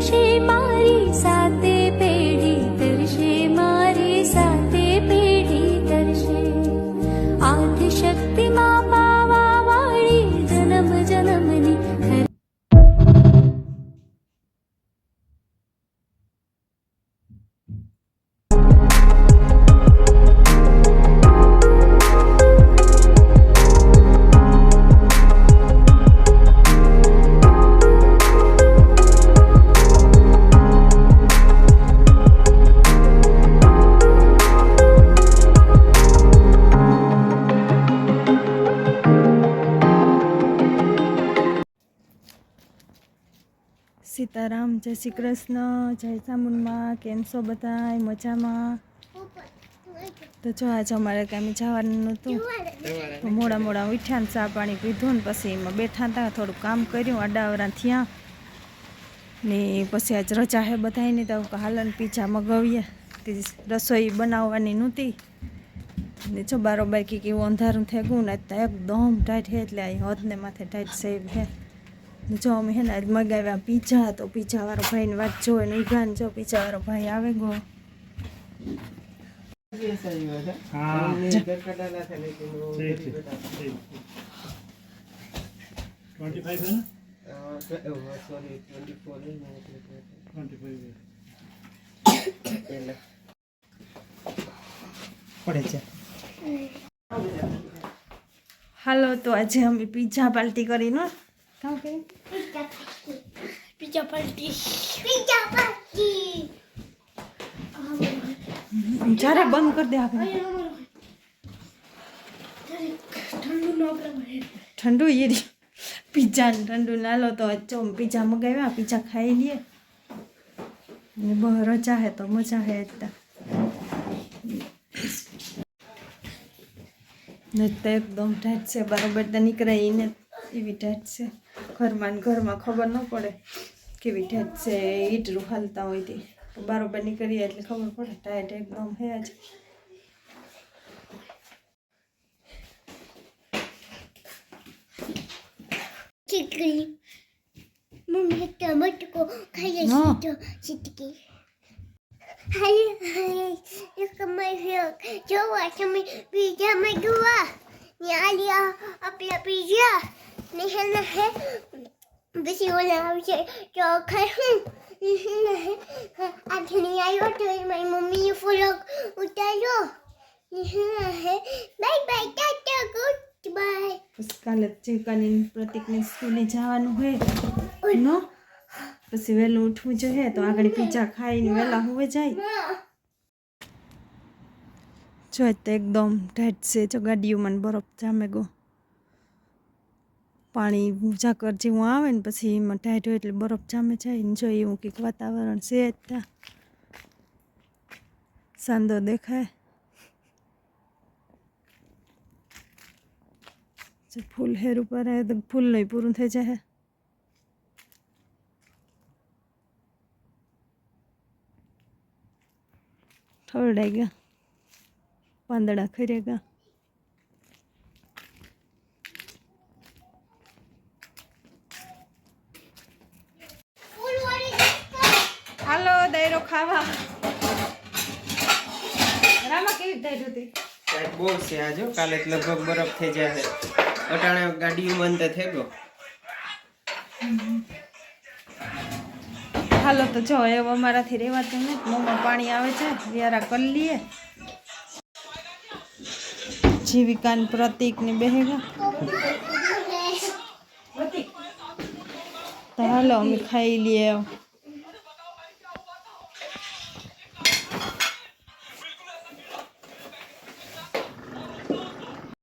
Chỉ Sitaram, જય શ્રી કૃષ્ણ, જય ચામુંડમાં, કેમ છો બધા મજામાં? તો જો આજે અમારે કાંઈ જવાનું નહોતું. તો મોડા મોડા ઉઠ્યા ને ચા પાણી પીધું ને પછી એમાં બેઠા હતા, થોડું કામ કર્યું, અડાવરા થયા. ને પછી આજ રજા હે બધાની તો હાલન પીઝા મગાવીએ. તે રસોઈ બનાવવાની નહોતી. ને જો બારોબાર કે કેવું અંધારું થઈ ગયું ને એકદમ ટાઈટ હે, એટલે અહીં હદને માથે ટાઈટ સેવ હે. જો અમે હે ને મગાવ્યા પીઝા તો પીઝાવાળો ભાઈને વાત જો એને ઉઘાને જો પીઝાવાળો ભાઈ આવે ગો. હાલો, તો આજે અમે પીઝા પાર્ટી કરીને કામ કરી Pizza party. Pizza party. જ્યારે બંધ કરી દે આપણે ઠંડુ ન ઠંડુ એ. પીઝા ને ઠંડુ ના લો તો અચ્છો પીઝા મગાવ્યા પીઝા ખાઈ લઈએ. બહુ રજા હે તો મજા હે એકદમ ને તો એકદમ ઢાટ છે બરાબર. તો નીકળાય એને એવી ઢાટ છે. ઘરમાં ઘરમાં ખબર ન પડે કેવી ઢાટ છે ઈટરું હાલતા હોય તે. બરાબર નીકળીએ એટલે ખબર પડે. ટાઈટ એકદમ હે જ ચીકરી મમ્મી ટમેટકો ખાઈ સીધો ચીટકી. Hayır hayır. Yıkamayı yok. Çok akşamı pijama dua. Ne alıyor? Abla pijama. Ne hene he. Bir şey olabilir. Çok kalın. Abla ne yapıyor? My mommy you follow. Utalıyor. Bye bye. Tata goodbye. Scarlett Johansson પ્રતિકને સ્કૂલે જવાનું હોય નો પછી વહેલું ઉઠવું જોઈએ તો આગળ pizza ખાઈને વહેલા હોવે જાય. જો તો એકદમ ટાઈટ છે, જો ગાડીયું મને બરફ જામે ગો. પાણી ઝાકર જેવું આવે ને પછી એમાં હોય એટલે બરફ જામે જાય ને જોઈએ એવું કંઈક વાતાવરણ છે જ ત્યાં. સાંદો દેખાય. ફૂલ હેર ઉપર ફૂલ નહીં પૂરું થઈ જાય હરડાઈ ગયા પાંદડા ખર્યા ગયા હાલો દાયરો ખાવા. રામા કેવી દાયરો હતી? બહુ છે આજો કાલે લગભગ બરફ થઈ જાય અટાણે ગાડીઓ બંધ થઈ ગયો. હાલો તો જો એવું અમારાથી રહેવાતું નથી. મોંમાં પાણી આવે છે, વ્યારા કરી લઈએ. જીવિકાન પ્રતિક ને બહેગા તો હાલો, અમે ખાઈ લઈએ.